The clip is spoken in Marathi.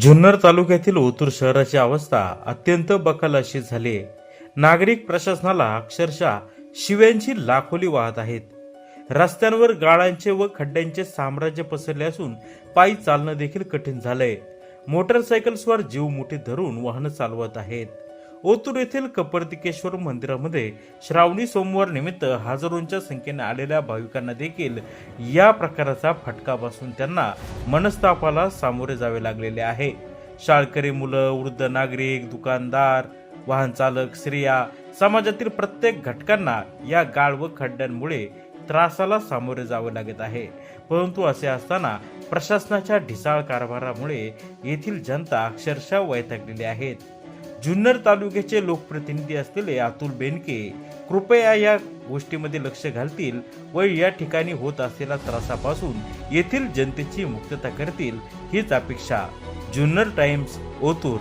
जुन्नर तालुक्यातील ओतूर शहराची अवस्था अत्यंत बकाल अशी झाली. आहे. नागरिक प्रशासनाला अक्षरशः शिव्यांची लाखोली वाहत आहेत. रस्त्यांवर गाळांचे व खड्ड्यांचे साम्राज्य पसरले असून पायी चालणं देखील कठीण झालंय. मोटरसायकल्सवर जीव मुठीत धरून वाहनं चालवत आहेत. ओतूर येथील कपर्तिकेश्वर मंदिरामध्ये श्रावणी सोमवार निमित्त हजारोंच्या संख्येने आलेल्या भाविकांना देखील या प्रकाराचा फटका बसून त्यांना मनस्तापाला सामोरे जावे लागलेले आहे. शाळकरी मुलं वृद्ध नागरिक दुकानदार वाहन चालक स्त्रिया समाजातील प्रत्येक घटकांना या गाळ व खड्ड्यांमुळे त्रासाला सामोरे जावे लागत आहे. परंतु असे असताना प्रशासनाच्या ढिसाळ कारभारामुळे येथील जनता अक्षरशः वैतागलेली आहेत. जुन्नर तालुक्याचे लोकप्रतिनिधी असलेले अतुल बेनके कृपया या गोष्टीमध्ये लक्ष घालतील व या ठिकाणी होत असलेल्या त्रासापासून येथील जनतेची मुक्तता करतील हीच अपेक्षा. जुन्नर टाइम्स ओतूर.